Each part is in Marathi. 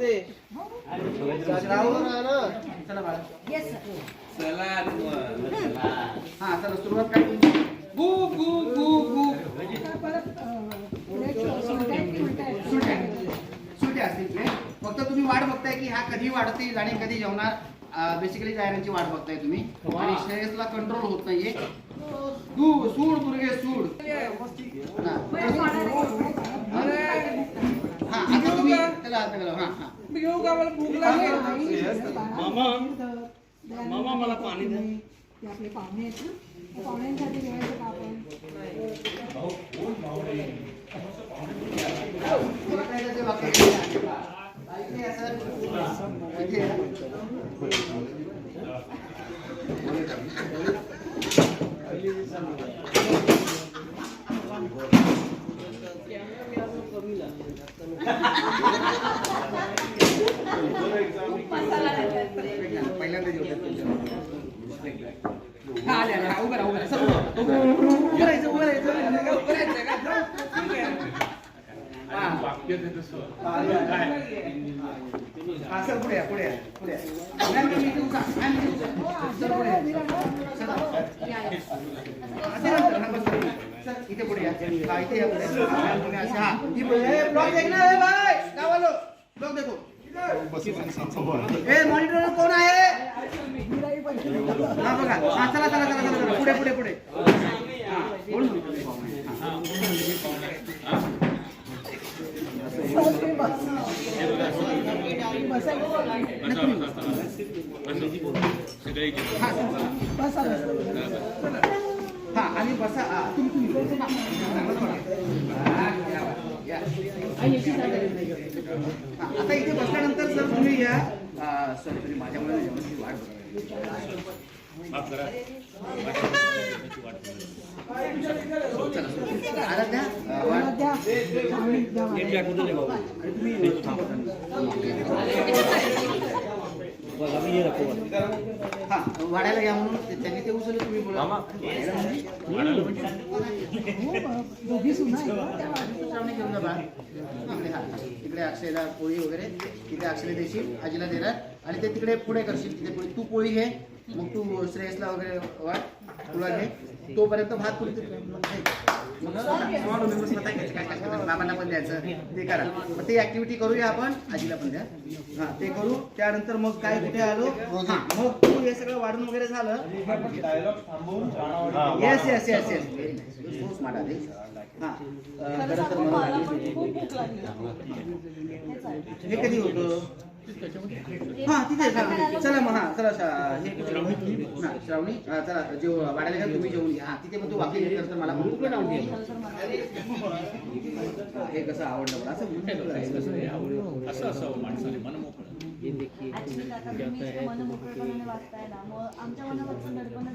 ते राहुल चला बाळा येस चला हा चला सुरुवात काय तुमची गु गु गु गु. सुट्या. सुट्या असतील. फक्त तुम्ही वाट बघताय की हा कधी वाढतील आणि कधी जेवणार? बेसिकली जायरांची वाट बघताय तुम्ही. आणि श्रेयसला कंट्रोल होत नाहीये. तू सूड दुर्गे सूड. घाला. हा हा। मी घेऊ का मला भूक लागली मामा मला पाणी द्या ते आपले पाहुणे आहेत ना? पाहुण्यांसाठी जेवायचं का आपण? इथे पुढे या. इथे पुढे या. पुढे. हा, हा. ब्लॉक देखना है भाई. गावालो. ब्लॉक देखो. ए मॉनिटर कोण आहे? हा बघा हा चला चला चला चला चला पुढे पुढे पुढे हा, बोल ना. हा. हा आणि बसा हा, तुम्ही तुम्ही हा, या, या. हा, आता इथे बसल्यानंतर सर तुम्ही या सर तुम्ही माझ्यामुळे जेवणाची वाट. आराध्या? तुम्ही हा वाढायला घ्या म्हणून त्यांनी ते उचललं तुम्ही बोला. घेऊन जा अक्षयला पोळी वगैरे तिथे अक्षयला देशील आजीला देणार आणि ते तिकडे पुढे करशील तिथे पोळी तू पोळी घे. मग तू श्रेयसला वगैरे वाट तुला घे. तोपर्यंत भात तिकडे? मग काय काय बाबांना पण द्यायचं. ते करा. मग ते ऍक्टिव्हिटी करूया आपण. आजीला पण द्या. हा ते करू. त्यानंतर मग काय कुठे आलो? हा मग तू हे सगळं वाढून वगैरे झालं. Yes yes yes yes very nice so smart आधी हा. खरं तर मला हे कधी होतं? हा तिथे हा. चला मग हा चला शा- हे श्रावणी चला जेव वाढायला घ्या तुम्ही जेवून घ्या. हा तिथे मग तू वाक्य घेत तर मला. हा, हे कसं आवडलं मला? असं म्हणून असं असावं माणसाने मन मोकळं. ऍक्च्युली काका तुम्ही मन मोकळेपणाने वाचताय ना मग आमच्या मनावरचं दडपणच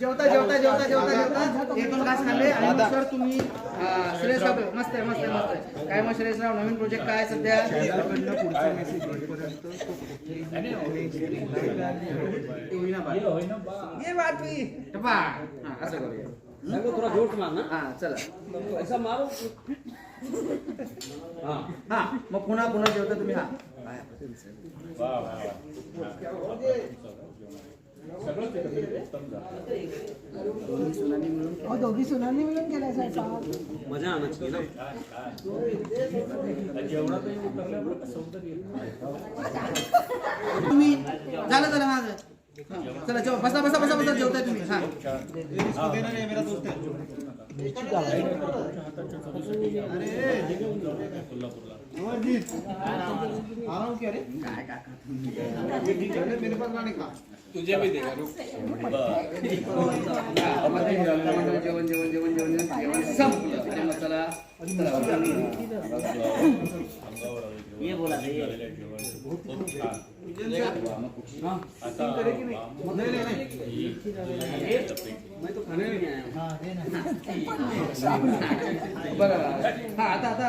जेवता जेवता जेवता जेवता जेवता. एक दोन घास खाल्ले आणि सर तुम्ही श्रेयसराव मस्त आहे मस्त आहे मस्त आहे. काय मग श्रेयसराव नवीन प्रोजेक्ट काय आहे सध्या. ये बातमी. टपा. हा, असं करूया. थोडा जोश मार ना. हा चला. ऐसा मारो. हा. मग पुन्हा पुन्हा जेवता तुम्ही हा. दोघी सुनांनी मिळून केलाय स्वयंपाक मजा आना चाहिए ना? तुम्ही झालं झालं माझं चला जेवा बसा बसा बसा बसा जेवताय तुम्ही हा काय काका तुझे भी देगा हा, ते जेवण जेवण जेवण जेवण जेवण संपलं चला ये बोला था ये। मैं तो खाने में आया आता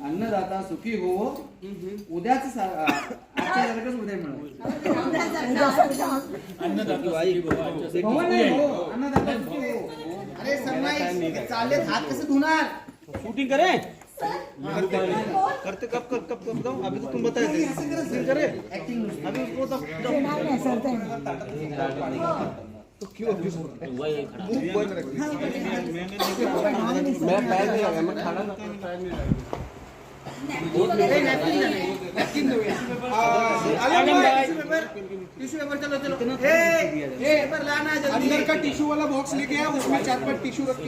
अन्नदाता सुखी हम्म. हो उद्या शूटिंग करे? करते कब कब कब कब अभी तो तुम बताए थे करे? अभी तो क्यों मैं मैं खाना पेपर अंदर का टिश्यू वाला बॉक्स लेके आया उसमें चार पाँच टिश्यू रख